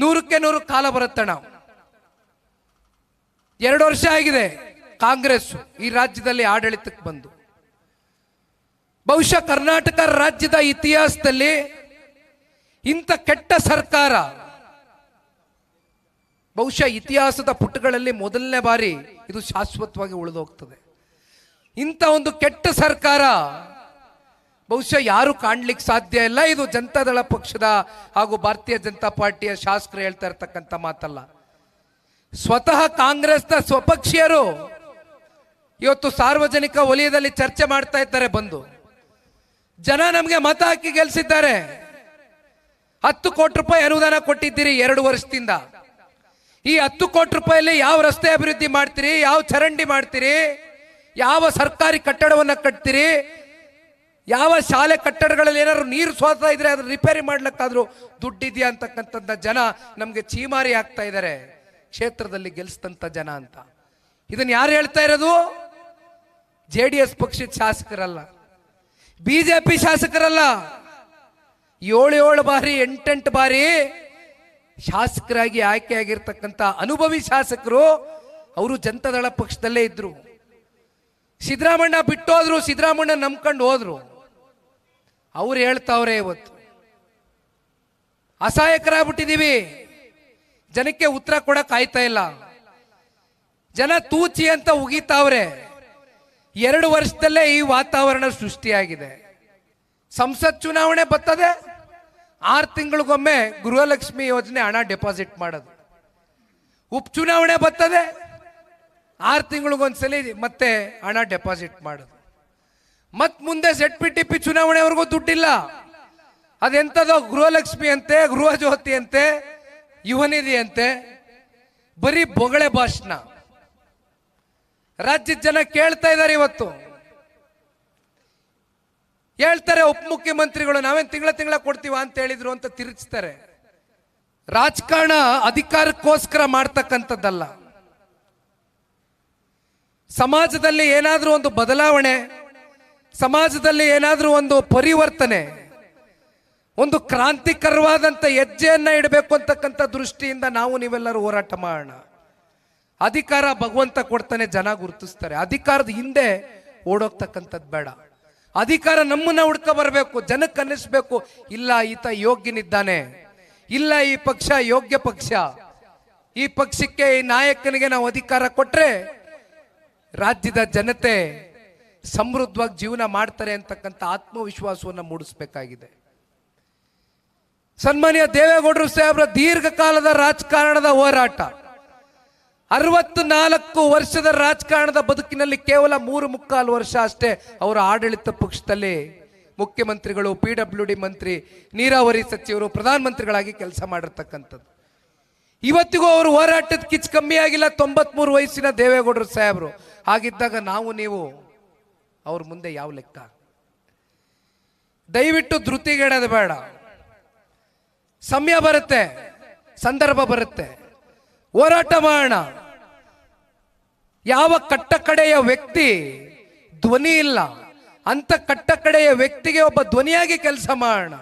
ನೂರಕ್ಕೆ ನೂರು ಕಾಲ ಬರುತ್ತಣ ಎರಡು ವರ್ಷ ಆಗಿದೆ ಕಾಂಗ್ರೆಸ್ ಈ ರಾಜ್ಯದಲ್ಲಿ ಆಡಳಿತಕ್ಕೆ ಬಂದು. ಬಹುಶಃ ಕರ್ನಾಟಕ ರಾಜ್ಯದ ಇತಿಹಾಸದಲ್ಲಿ ಇಂಥ ಕೆಟ್ಟ ಸರ್ಕಾರ, ಬಹುಶಃ ಇತಿಹಾಸದ ಪುಟಗಳಲ್ಲಿ ಮೊದಲನೇ ಬಾರಿ ಇದು ಶಾಶ್ವತವಾಗಿ ಉಳಿದೋಗ್ತದೆ. ಇಂಥ ಒಂದು ಕೆಟ್ಟ ಸರ್ಕಾರ ಬಹುಶಃ ಯಾರು ಕಾಣ್ಲಿಕ್ಕೆ ಸಾಧ್ಯ ಇಲ್ಲ. ಇದು ಜನತಾದಳ ಪಕ್ಷದ ಹಾಗೂ ಭಾರತೀಯ ಜನತಾ ಪಾರ್ಟಿಯ ಶಾಸಕರು ಹೇಳ್ತಾ ಇರ್ತಕ್ಕಂಥ ಮಾತಲ್ಲ. ಸ್ವತಃ ಕಾಂಗ್ರೆಸ್ನ ಸ್ವಪಕ್ಷೀಯರು ಇವತ್ತು ಸಾರ್ವಜನಿಕ ವಲಯದಲ್ಲಿ ಚರ್ಚೆ ಮಾಡ್ತಾ ಇದ್ದಾರೆ ಬಂದು. ಜನ ನಮಗೆ ಮತ ಹಾಕಿ ಗೆಲ್ಸಿದ್ದಾರೆ. ಹತ್ತು ಕೋಟಿ ರೂಪಾಯಿ ಅನುದಾನ ಕೊಟ್ಟಿದ್ದೀರಿ ಎರಡು ವರ್ಷದಿಂದ. ಈ ಹತ್ತು ಕೋಟಿ ರೂಪಾಯಲ್ಲಿ ಯಾವ ರಸ್ತೆ ಅಭಿವೃದ್ಧಿ ಮಾಡ್ತೀರಿ? ಯಾವ ಚರಂಡಿ ಮಾಡ್ತೀರಿ? ಯಾವ ಸರ್ಕಾರಿ ಕಟ್ಟಡವನ್ನ ಕಟ್ತೀರಿ? ಯಾವ ಶಾಲೆ ಕಟ್ಟಡಗಳಲ್ಲಿ ಏನಾದ್ರು ನೀರು ಸೋತಾ ಇದ್ರೆ ಅದ್ರ ರಿಪೇರಿ ಮಾಡ್ಲಕ್ಕಾದ್ರೂ ದುಡ್ಡಿದೆಯಾ ಅಂತಕ್ಕಂಥದ್ದ ಜನ ನಮಗೆ ಚೀಮಾರಿ ಆಗ್ತಾ ಇದ್ದಾರೆ ಕ್ಷೇತ್ರದಲ್ಲಿ ಗೆಲ್ಸ್ತಂತ ಜನ ಅಂತ. ಇದನ್ನ ಯಾರು ಹೇಳ್ತಾ ಇರೋದು? ಜೆ ಡಿ ಎಸ್ ಪಕ್ಷದ ಶಾಸಕರಲ್ಲ. ಬಿಜೆಪಿ ಶಾಸಕರಲ್ಲ. ಏಳು ಏಳು ಬಾರಿ, ಎಂಟೆಂಟು ಬಾರಿ ಶಾಸಕರಾಗಿ ಆಯ್ಕೆಯಾಗಿರ್ತಕ್ಕಂಥ ಅನುಭವಿ ಶಾಸಕರು ಅವರು ಜನತಾದಳ ಪಕ್ಷದಲ್ಲೇ ಇದ್ರು. ಸಿದ್ದರಾಮಣ್ಣ ಬಿಟ್ಟೋದ್ರು ಸಿದ್ದರಾಮಣ್ಣ ನಂಬ್ಕೊಂಡು ಹೋದ್ರು. ಅವ್ರು ಹೇಳ್ತಾವ್ರೆ ಇವತ್ತು. ಅಸಹಾಯಕರಾಗ್ಬಿಟ್ಟಿದೀವಿ ಜನಕ್ಕೆ ಉತ್ತರ ಕೊಡಕ್ ಆಯ್ತಾ ಇಲ್ಲ. ಜನ ತೂಚಿ ಅಂತ ಉಗಿತಾವ್ರೆ. ಎರಡು ವರ್ಷದಲ್ಲೇ ಈ ವಾತಾವರಣ ಸೃಷ್ಟಿಯಾಗಿದೆ. ಸಂಸತ್ ಚುನಾವಣೆ ಬರ್ತದೆ. ಆರು ತಿಂಗಳಿಗೊಮ್ಮೆ ಗೃಹಲಕ್ಷ್ಮಿ ಯೋಜನೆ ಹಣ ಡೆಪಾಸಿಟ್ ಮಾಡೋದು. ಉಪಚುನಾವಣೆ ಬರ್ತದೆ. ಆರು ತಿಂಗಳಿಗೊಂದ್ಸಲಿ ಮತ್ತೆ ಹಣ ಡೆಪಾಸಿಟ್ ಮಾಡೋದು. ಮತ್ ಮುಂದೆ ಸೆಟ್ ಪಿ ಟಿ ಪಿ ಚುನಾವಣೆವರೆಗೂ ದುಡ್ಡಿಲ್ಲ. ಅದೆಂಥದೋ ಗೃಹಲಕ್ಷ್ಮಿ ಅಂತೆ ಗೃಹ ಜ್ಯೋತಿ ಅಂತೆ, ಯುವನಿಧಿ ಅಂತೆ, ಬರೀ ಬೊಗಳೆ ಭಾಷಣ. ರಾಜ್ಯದ ಜನ ಕೇಳ್ತಾ ಇದ್ದಾರೆ ಇವತ್ತು. ಹೇಳ್ತಾರೆ ಉಪಮುಖ್ಯಮಂತ್ರಿಗಳು ನಾವೇನ್ ತಿಂಗಳ ತಿಂಗಳ ಕೊಡ್ತೀವ ಅಂತ ಹೇಳಿದ್ರು ಅಂತ ತಿರುಚ್ತಾರೆ. ರಾಜಕಾರಣ ಅಧಿಕಾರಕ್ಕೋಸ್ಕರ ಮಾಡ್ತಕ್ಕಂಥದ್ದಲ್ಲ. ಸಮಾಜದಲ್ಲಿ ಏನಾದ್ರೂ ಒಂದು ಬದಲಾವಣೆ ಸಮಾಜದಲ್ಲಿ ಏನಾದರೂ ಒಂದು ಪರಿವರ್ತನೆ, ಒಂದು ಕ್ರಾಂತಿಕರವಾದಂಥ ಹೆಜ್ಜೆಯನ್ನು ಇಡಬೇಕು ಅಂತಕ್ಕಂಥ ದೃಷ್ಟಿಯಿಂದ ನಾವು ನೀವೆಲ್ಲರೂ ಹೋರಾಟ ಮಾಡೋಣ. ಅಧಿಕಾರ ಭಗವಂತ ಕೊಡ್ತಾನೆ ಜನ ಗುರುತಿಸ್ತಾರೆ. ಅಧಿಕಾರದ ಹಿಂದೆ ಓಡೋಗ್ತಕ್ಕಂಥದ್ದು ಬೇಡ. ಅಧಿಕಾರ ನಮ್ಮನ್ನ ಹುಡ್ಕ ಬರಬೇಕು, ಜನಕ್ಕೆ ಅನ್ನಿಸ್ಬೇಕು, ಇಲ್ಲ ಈತ ಯೋಗ್ಯನಿದ್ದಾನೆ, ಇಲ್ಲ ಈ ಪಕ್ಷ ಯೋಗ್ಯ ಪಕ್ಷ, ಈ ಪಕ್ಷಕ್ಕೆ ಈ ನಾಯಕನಿಗೆ ನಾವು ಅಧಿಕಾರ ಕೊಟ್ರೆ ರಾಜ್ಯದ ಜನತೆ ಸಮೃದ್ಧವಾಗಿ ಜೀವನ ಮಾಡ್ತಾರೆ ಅಂತಕ್ಕಂಥ ಆತ್ಮವಿಶ್ವಾಸವನ್ನು ಮೂಡಿಸ್ಬೇಕಾಗಿದೆ. ಸನ್ಮಾನ್ಯ ದೇವೇಗೌಡರು ಸಾಹೇಬ್ರ ದೀರ್ಘಕಾಲದ ರಾಜಕಾರಣದ ಹೋರಾಟ ಅರವತ್ತು ನಾಲ್ಕು ವರ್ಷದ ರಾಜಕಾರಣದ ಬದುಕಿನಲ್ಲಿ ಕೇವಲ ಮೂರು ಮುಕ್ಕಾಲು ವರ್ಷ ಅಷ್ಟೇ ಅವರ ಆಡಳಿತ ಪಕ್ಷದಲ್ಲಿ ಮುಖ್ಯಮಂತ್ರಿಗಳು, ಪಿ ಡಬ್ಲ್ಯೂ ಡಿ ಮಂತ್ರಿ, ನೀರಾವರಿ ಸಚಿವರು, ಪ್ರಧಾನಮಂತ್ರಿಗಳಾಗಿ ಕೆಲಸ ಮಾಡಿರ್ತಕ್ಕಂಥದ್ದು. ಇವತ್ತಿಗೂ ಅವರು ಹೋರಾಟದ ಕಿಚ್ಚು ಕಮ್ಮಿ ಆಗಿಲ್ಲ ತೊಂಬತ್ಮೂರು ವಯಸ್ಸಿನ ದೇವೇಗೌಡರು ಸಾಹೇಬರು. ಹಾಗಿದ್ದಾಗ ನಾವು ನೀವು ಅವ್ರ ಮುಂದೆ ಯಾವ ಲೆಕ್ಕ? ದಯವಿಟ್ಟು ಧೃತಿಗೆಡೋದು ಬೇಡ. ಸಮಯ ಬರುತ್ತೆ, ಸಂದರ್ಭ ಬರುತ್ತೆ. ಹೋರಾಟ ಮಾಡೋಣ. ಯಾವ ಕಟ್ಟಕಡೆಯ ವ್ಯಕ್ತಿ ಧ್ವನಿ ಇಲ್ಲ ಅಂತ ಕಟ್ಟಕಡೆಯ ವ್ಯಕ್ತಿಗೆ ಒಬ್ಬ ಧ್ವನಿಯಾಗಿ ಕೆಲಸ ಮಾಡೋಣ.